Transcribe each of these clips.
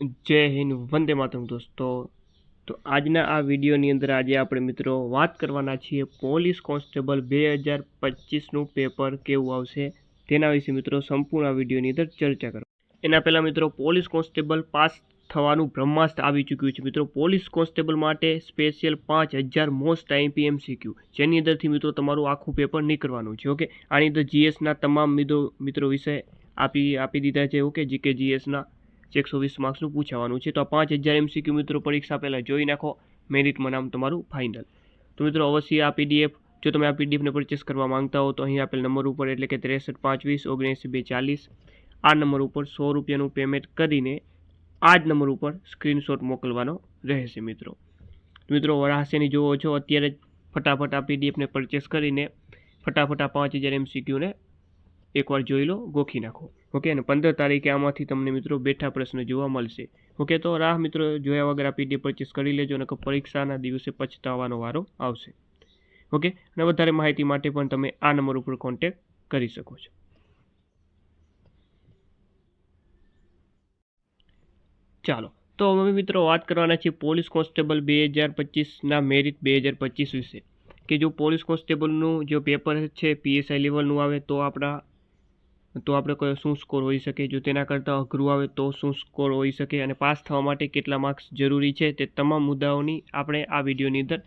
જય હિન્દ, વંદે માતરમ દોસ્તો. તો આજના આ વિડીયોની અંદર આજે આપણે મિત્રો વાત કરવાના છીએ પોલીસ કોન્સ્ટેબલ બે હજાર પચીસનું પેપર કેવું આવશે તેના વિશે મિત્રો સંપૂર્ણ આ વિડીયોની અંદર ચર્ચા કરો એના પહેલાં મિત્રો પોલીસ કોન્સ્ટેબલ પાસ થવાનું બ્રહ્માસ્ત્ર આવી ચૂક્યું છે. મિત્રો પોલીસ કોન્સ્ટેબલ માટે સ્પેશિયલ પાંચ હજાર મોસ્ટ આઈપી એમસીક્યુ જેની અંદરથી મિત્રો તમારું આખું પેપર નીકળવાનું છે, ઓકે? આની અંદર જીએસના તમામ મિત્રો વિષય આપી આપી દીધા છે, ઓકે? જીકે જીએસના એકસો વીસ માર્ક્સનું પૂછાવાનું છે. તો આ પાંચ હજાર એમસીક્યુ મિત્રો પરીક્ષા પહેલાં જોઈ નાખો. મેરિટમાં નામ તમારું ફાઇનલ તો મિત્રો, અવશ્ય આ પીડીએફ જો તમે આ પીડીએફને પરચેસ કરવા માંગતા હો તો અહીં આપેલ નંબર ઉપર એટલે કે ત્રેસઠ પાંચ વીસ ઓગણએંસી બે ચાલીસ આ નંબર ઉપર સો રૂપિયાનું પેમેન્ટ કરીને આ જ નંબર ઉપર સ્ક્રીનશોટ મોકલવાનો રહેશે મિત્રો. મિત્રો રાશિની જોવો છો, અત્યારે ફટાફટ આ પીડીએફને પરચેસ કરીને ફટાફટ આ પાંચ હજાર એમસીક્યુને એકવાર જોઈ લો, ગોખી નાખો. ઓકે અને પંદર તારીખે આમાંથી તમને મિત્રો બેઠા પ્રશ્ન જોવા મળશે. ઓકે તો રાહ મિત્રો જોયા વગર આ પીડીએફ પરચેસ કરી લેજો અને પરીક્ષાના દિવસે પછતાવાનો વારો આવશે. ઓકે અને વધારે માહિતી માટે પણ તમે આ નંબર ઉપર કોન્ટેક્ટ કરી શકો છો. ચાલો, તો હવે મિત્રો વાત કરવાના છે પોલીસ કોન્સ્ટેબલ બે હજાર પચીસના મેરિટ બે હજાર પચીસ વિશે. કે જો પોલીસ કોન્સ્ટેબલનું જો પેપર છે પીએસઆઈ લેવલનું આવે, તો આપણા તો આપણે કયો શું સ્કોર હોઈ શકે? જો તેના કરતાં અઘરું આવે તો શું સ્કોર હોઈ શકે? અને પાસ થવા માટે કેટલા માર્ક્સ જરૂરી છે? તે તમામ મુદ્દાઓની આપણે આ વિડીયોની અંદર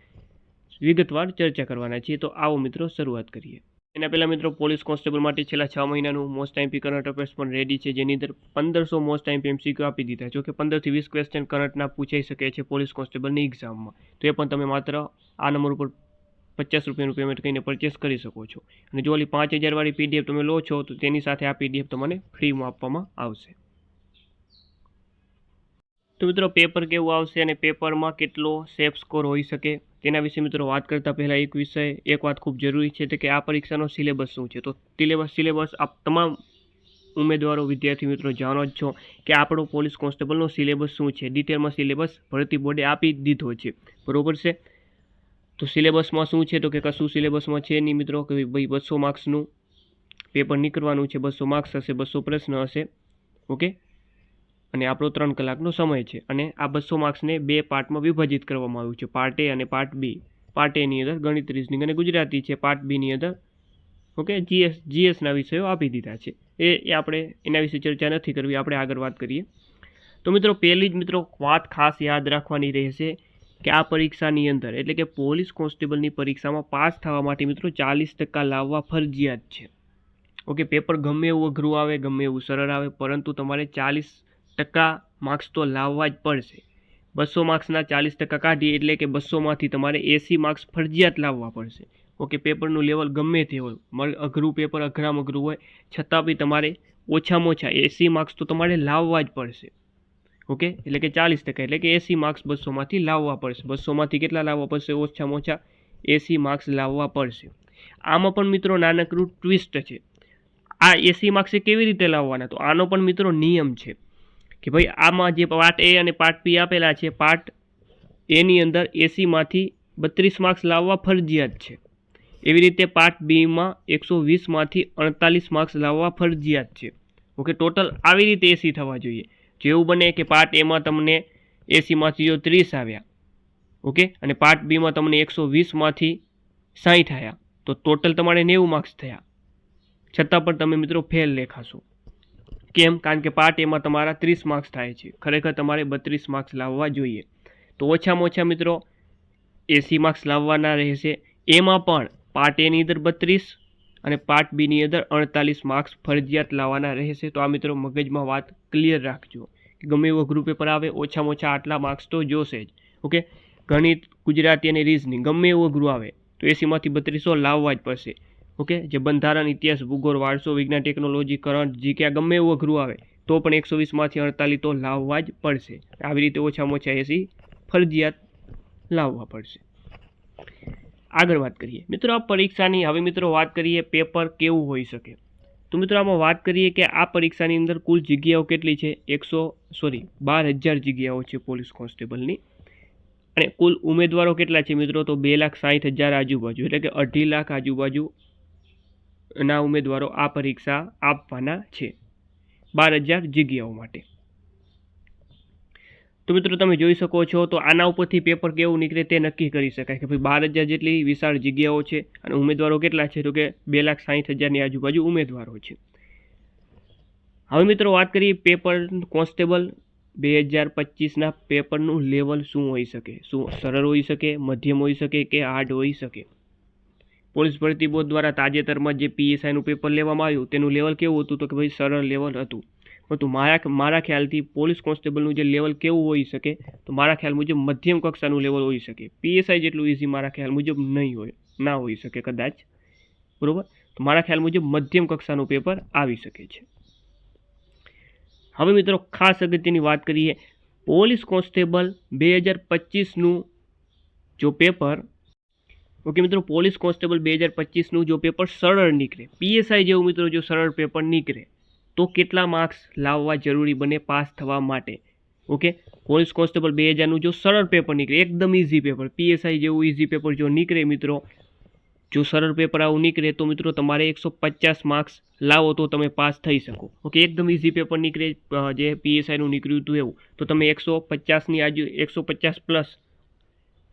વિગતવાર ચર્ચા કરવાના છીએ. તો આવો મિત્રો, શરૂઆત કરીએ. એના પહેલાં મિત્રો, પોલીસ કોન્સ્ટેબલ માટે છેલ્લા છ મહિનાનું મોસ્ટ ટાઈમ કરંટ અફેર્સ પણ રેડી છે. જેની અંદર પંદરસો મોસ્ટ ટાઈમ એમસીક્યુ આપી દીધા. જો કે પંદરથી વીસ ક્વેશ્ચન કરંટના પૂછાઈ શકે છે પોલીસ કોન્સ્ટેબલની એક્ઝામમાં તો એ પણ તમે માત્ર આ નંબર ઉપર પચાસ રૂપિયાનું પેમેન્ટ કરીને પરચેસ કરી શકો છો. અને જો ઓલી પાંચ હજારવાળી પીડીએફ તમે લો છો, તો તેની સાથે આ પીડીએફ તમને ફ્રીમાં આપવામાં આવશે. તો મિત્રો પેપર કેવું આવશે અને પેપરમાં કેટલો સેફ સ્કોર હોઈ શકે? તેના વિશે મિત્રો વાત કરતાં પહેલાં એક વિષય, એક વાત ખૂબ જરૂરી છે કે આ પરીક્ષાનો સિલેબસ શું છે? તો સિલેબસ સિલેબસ આપ તમામ ઉમેદવારો, વિદ્યાર્થી મિત્રો જાણો જ છો કે આપણો પોલીસ કોન્સ્ટેબલનો સિલેબસ શું છે? ડિટેલમાં સિલેબસ ભરતી બોર્ડે આપી દીધો છે. બરોબર છે? તો સિલેબસમાં શું છે? તો કે કશું સિલેબસમાં છે નહીં મિત્રો, કે ભાઈ બસો માર્ક્સનું પેપર નીકળવાનું છે, બસો માર્ક્સ હશે, બસો પ્રશ્ન હશે, ઓકે? અને આપણો ત્રણ કલાકનો સમય છે અને આ બસો માર્ક્સને બે પાર્ટમાં વિભાજિત કરવામાં આવ્યું છે, પાર્ટ એ અને પાર્ટ બી. પાર્ટ એની અંદર ગણિત રીઝનિંગ અને ગુજરાતી છે, પાર્ટ બીની અંદર, ઓકે? જીએસ જીએસના વિષયો આપી દીધા છે. એ એ આપણે એના વિશે ચર્ચા નથી કરવી, આપણે આગળ વાત કરીએ. તો મિત્રો, પહેલી જ મિત્રો વાત ખાસ યાદ રાખવાની રહેશે કે આ પરીક્ષાની અંદર, એટલે કે પોલીસ કોન્સ્ટેબલની પરીક્ષામાં પાસ થવા માટે મિત્રો ચાલીસ ટકા લાવવા ફરજિયાત છે. ઓકે, પેપર ગમે એવું અઘરું આવે, ગમે એવું સરળ આવે, પરંતુ તમારે ચાલીસ ટકા માર્ક્સ તો લાવવા જ પડશે. બસો માર્ક્સના ચાલીસ ટકા કાઢીએ એટલે કે બસોમાંથી તમારે એંસી માર્ક્સ ફરજિયાત લાવવા પડશે. ઓકે, પેપરનું લેવલ ગમે તે હોય અઘરું પેપર, અઘરામ અઘરું હોય, છતાં બી તમારે ઓછામાં ઓછા એંસી માર્ક્સ તો તમારે લાવવા જ પડશે. ઓકે? એટલે કે ચાલીસ ટકા. એટલે કે એસી માર્ક્સ બસોમાંથી લાવવા પડશે. બસોમાંથી કેટલા લાવવા પડશે? ઓછામાં ઓછા એસી માર્ક્સ લાવવા પડશે. આમાં પણ મિત્રો નાનકડું ટ્વિસ્ટ છે. આ એસી માર્ક્સ કેવી રીતે લાવવાના? તો આનો પણ મિત્રો નિયમ છે કે ભાઈ આમાં જે પાર્ટ એ અને પાર્ટ બી આપેલા છે પાર્ટ એની અંદર એસીમાંથી બત્રીસ માર્ક્સ લાવવા ફરજિયાત છે. એવી રીતે પાર્ટ બીમાં એકસો વીસમાંથી અડતાલીસ માર્ક્સ લાવવા ફરજિયાત છે. ઓકે? ટોટલ આવી રીતે એસી થવા જોઈએ. જેવું બને કે પાર્ટ એમાં તમને એસીમાંથી જો ત્રીસ આવ્યા ઓકે અને પાર્ટ બીમાં તમને એકસો વીસમાંથી સાહીઠ આવ્યા. તો ટોટલ તમારે નેવું માર્ક્સ થયા. છતાં પણ તમે મિત્રો ફેલ લેખાશો કેમ? કારણ કે પાર્ટ એમાં તમારા ત્રીસ માર્ક્સ થાય છે. ખરેખર તમારે બત્રીસ માર્ક્સ લાવવા જોઈએ. તો ઓછામાં ઓછા મિત્રો એસી માર્ક્સ લાવવાના રહેશે. એમાં પણ પાર્ટ એની અંદર બત્રીસ અને પાર્ટ બીની અંદર અડતાલીસ માર્ક્સ ફરજિયાત લાવવાના રહેશે. તો આ મિત્રો મગજમાં વાત ક્લિયર રાખજો. ગમે એવો ગ્રુપ પેપર આવે, ઓછામાં ઓછા આટલા માર્ક્સ તો જોશે જ. ઓકે ગણિત, ગુજરાતી અને રીઝનિંગ ગમે એવો ગ્રુપ આવે, તો એસીમાંથી બત્રીસો લાવવા જ પડશે. ઓકે જે બંધારણ, ઇતિહાસ, ભૂગોળ, વારસો, વિજ્ઞાન ટેકનોલોજી કરંટ જી ક્યાં ગમે એવો ગ્રુપ આવે, તો પણ એકસો વીસમાંથી અડતાલીસ તો લાવવા જ પડશે. આવી રીતે ઓછામાં ઓછા એસી ફરજિયાત લાવવા પડશે. આગળ વાત કરીએ. મિત્રો, આ પરીક્ષાની, હવે મિત્રો વાત કરીએ પેપર કેવું હોઈ શકે? તો મિત્રો આમાં વાત કરીએ કે આ પરીક્ષાની અંદર કુલ જગ્યાઓ કેટલી છે? એકસો સોરી બાર હજાર જગ્યાઓ છે પોલીસ કોન્સ્ટેબલની. અને કુલ ઉમેદવારો કેટલા છે મિત્રો? તો બે લાખ સાઠ હજાર આજુબાજુ, એટલે કે અઢી લાખ આજુબાજુ ના ઉમેદવારો આ પરીક્ષા આપવાના છે. બાર હજાર જગ્યાઓ માટે. તો મિત્રો તમે જોઈ શકો છો, તો આના ઉપરથી પેપર કેવું નીકળે તે નક્કી કરી શકાય કે ભાઈ બાર હજાર જેટલી વિશાળ જગ્યાઓ છે અને ઉમેદવારો કેટલા છે, તો કે બે લાખ સાહીઠ હજારની આજુબાજુ ઉમેદવારો છે. હવે મિત્રો વાત કરીએ પેપર કોન્સ્ટેબલ બે હજાર પચીસના પેપરનું લેવલ શું હોઈ શકે? શું સરળ હોઈ શકે, મધ્યમ હોઈ શકે કે હાર્ડ હોઈ શકે? પોલીસ ભરતી બોર્ડ દ્વારા તાજેતરમાં જે પીએસઆઈનું પેપર લેવામાં આવ્યું, તેનું લેવલ કેવું હતું? તો કે ભાઈ સરળ લેવલ હતું. પરંતુ મારા મારા ખ્યાલથી પોલીસ કોન્સ્ટેબલનું જે લેવલ કેવું હોઈ શકે, તો મારા ખ્યાલ મુજબ મધ્યમ કક્ષાનું લેવલ હોઈ શકે. પીએસઆઈ જેટલું ઇઝી મારા ખ્યાલ મુજબ નહીં હોય, ના હોઈ શકે કદાચ. બરોબર? તો મારા ખ્યાલ મુજબ મધ્યમ કક્ષાનું પેપર આવી શકે છે. હવે મિત્રો ખાસ અગત્યની વાત કરીએ, પોલીસ કોન્સ્ટેબલ બે હજાર પચીસનું જો પેપર, ઓકે મિત્રો, પોલીસ કોન્સ્ટેબલ બે હજાર પચીસનું જો પેપર સરળ નીકળે, પીએસઆઈ જેવું મિત્રો જો સરળ પેપર નીકળે તો કેટલા માર્ક્સ લાવવા જરૂરી બને પાસ થવા માટે? ઓકે પોલીસ કોન્સ્ટેબલ બે હજારનું જો સરળ પેપર નીકળે, એકદમ ઇઝી પેપર પીએસઆઈ જેવું ઇઝી પેપર જો નીકળે મિત્રો, જો સરળ પેપર આવું નીકળે તો મિત્રો તમારે એકસો પચાસ માર્ક્સ લાવો તો તમે પાસ થઈ શકો. ઓકે એકદમ ઇઝી પેપર નીકળે જે પીએસઆઈનું નીકળ્યું હતું એવું. તો તમે એકસો પચાસની આજુ, એકસો પચાસ પ્લસ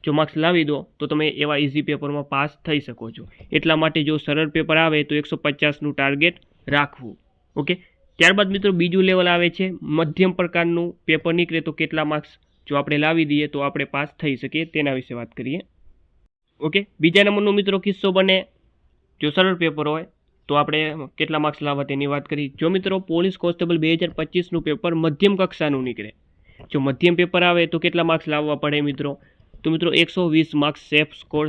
જો માર્ક્સ લાવી દો, તો તમે એવા ઇઝી પેપરમાં પાસ થઈ શકો છો. એટલા માટે જો સરળ પેપર આવે તો એકસો પચાસનું ટાર્ગેટ રાખવું. ઓકે ત્યારબાદ મિત્રો બીજું લેવલ આવે છે, મધ્યમ પ્રકારનું પેપર નીકળે તો કેટલા માર્ક્સ જો આપણે લાવી દઈએ તો આપણે પાસ થઈ શકીએ, તેના વિશે વાત કરીએ. ઓકે બીજા નંબરનો મિત્રો કિસ્સો બને, જો સરળ પેપર હોય, તો આપણે કેટલા માર્ક્સ લાવવા તેની વાત કરી. જો મિત્રો પોલીસ કોન્સ્ટેબલ બે હજાર પચીસનું પેપર મધ્યમ કક્ષાનું નીકળે, જો મધ્યમ પેપર આવે તો કેટલા માર્ક્સ લાવવા પડે મિત્રો? તો મિત્રો એકસો વીસ માર્ક્સ સેફ સ્કોર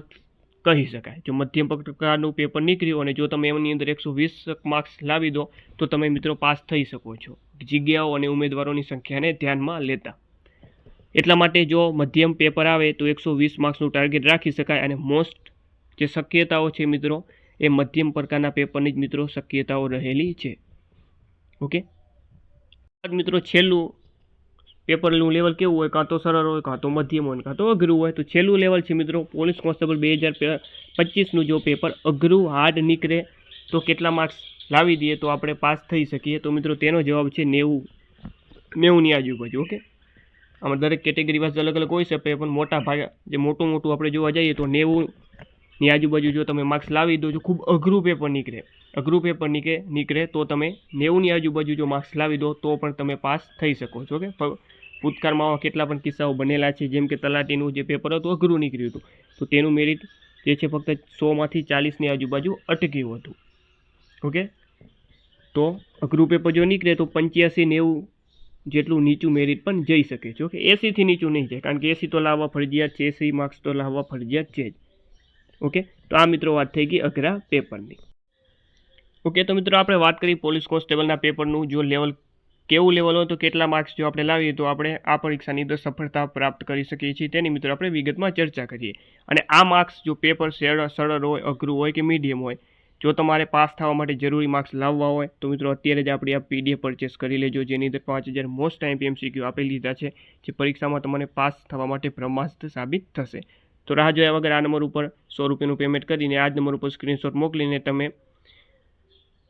કહી શકાય. જો મધ્યમ પ્રકારનું પેપર નીકળ્યું અને જો તમે એમની અંદર એકસો વીસ માર્ક્સ લાવી દો, તો તમે મિત્રો પાસ થઈ શકો છો. જગ્યાઓ અને ઉમેદવારોની સંખ્યાને ધ્યાનમાં લેતા. એટલા માટે જો મધ્યમ પેપર આવે, તો એકસો વીસ માર્ક્સનું ટાર્ગેટ રાખી શકાય અને મોસ્ટ જે શક્યતાઓ છે મિત્રો, એ મધ્યમ પ્રકારના પેપરની જ મિત્રો શક્યતાઓ રહેલી છે. ઓકે મિત્રો, છેલ્લું પેપરનું લેવલ કેવું હોય? કાં તો સરળ હોય, કાં તો મધ્યમ હોય કાં તો અઘરું હોય. તો છેલ્લું લેવલ છે મિત્રો, પોલીસ કોન્સ્ટેબલ બે હજાર પચીસનું જો પેપર અઘરું, હાર્ડ નીકળે, તો કેટલા માર્ક્સ લાવી દઈએ તો આપણે પાસ થઈ શકીએ? તો મિત્રો, તેનો જવાબ છે નેવું. નેવુંની આજુબાજુ, ઓકે? આમાં દરેક કેટેગરી વાઇઝ અલગ અલગ હોય છે, પણ મોટા ભાગે, જે મોટું મોટું આપણે જોવા જઈએ તો નેવુંની આજુબાજુ જો તમે માર્ક્સ લાવી દો, જો ખૂબ અઘરું પેપર નીકળે, અઘરું પેપર નીકળે નીકળે, તો તમે નેવુંની આજુબાજુ જો માર્ક્સ લાવી દો, તો પણ તમે પાસ થઈ શકો છો કે ભૂતકાળમાં આવા કેટલા પણ કિસ્સાઓ બનેલા છે, જેમ કે તલાટીનું જે પેપર હતું, અઘરું નીકળ્યું હતું. તો તેનું મેરિટ જે છે, ફક્ત સોમાંથી ચાલીસની આજુબાજુ અટક્યું હતું. ઓકે તો અઘરું પેપર જો નીકળે, તો પંચ્યાસી નેવું જેટલું નીચું મેરિટ પણ જઈ શકે છે. ઓકે એસીથી નીચું નહીં જાય, કારણ કે એસી તો લાવવા ફરજિયાત છે, એસી માર્ક્સ તો લાવવા ફરજિયાત છે જ. ઓકે તો આ મિત્રો વાત થઈ ગઈ અઘરા પેપરની ઓકે તો મિત્રો, આપણે વાત કરી પોલીસ કોન્સ્ટેબલના પેપરનું જો લેવલ કેવું લેવલ હોય તો કેટલા માર્ક્સ જો આપણે લાવીએ, તો આપણે આ પરીક્ષાની અંદર સફળતા પ્રાપ્ત કરી શકીએ છીએ. તેની મિત્રો આપણે વિગતમાં ચર્ચા કરીએ. અને આ માર્ક્સ જો પેપર સરળ સરળ હોય, અઘરું હોય કે મીડિયમ હોય, જો તમારે પાસ થવા માટે જરૂરી માર્ક્સ લાવવા હોય, તો મિત્રો અત્યારે જ આપણે આ પીડીએફ પરચેસ કરી લેજો, જેની અંદર પાંચ હજાર મોસ્ટ ટાઈમ એમસીક્યુ આપી લીધા છે, જે પરીક્ષામાં તમને પાસ થવા માટે બ્રહ્માસ્ત્ર સાબિત થશે. તો રાહ જોયા વગર આ નંબર ઉપર સો રૂપિયાનું પેમેન્ટ કરીને આ જ નંબર ઉપર સ્ક્રીનશોટ મોકલીને તમે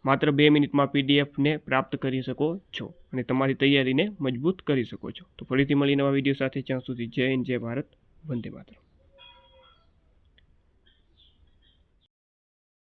માત્ર બે મિનિટમાં પીડીએફને પ્રાપ્ત કરી શકો છો અને તમારી તૈયારીને મજબૂત કરી શકો છો. તો ફરીથી મળી નવા વીડિયો સાથે જ્યાં સુધી જય હિન્દ, જય ભારત, વંદે માતરમ.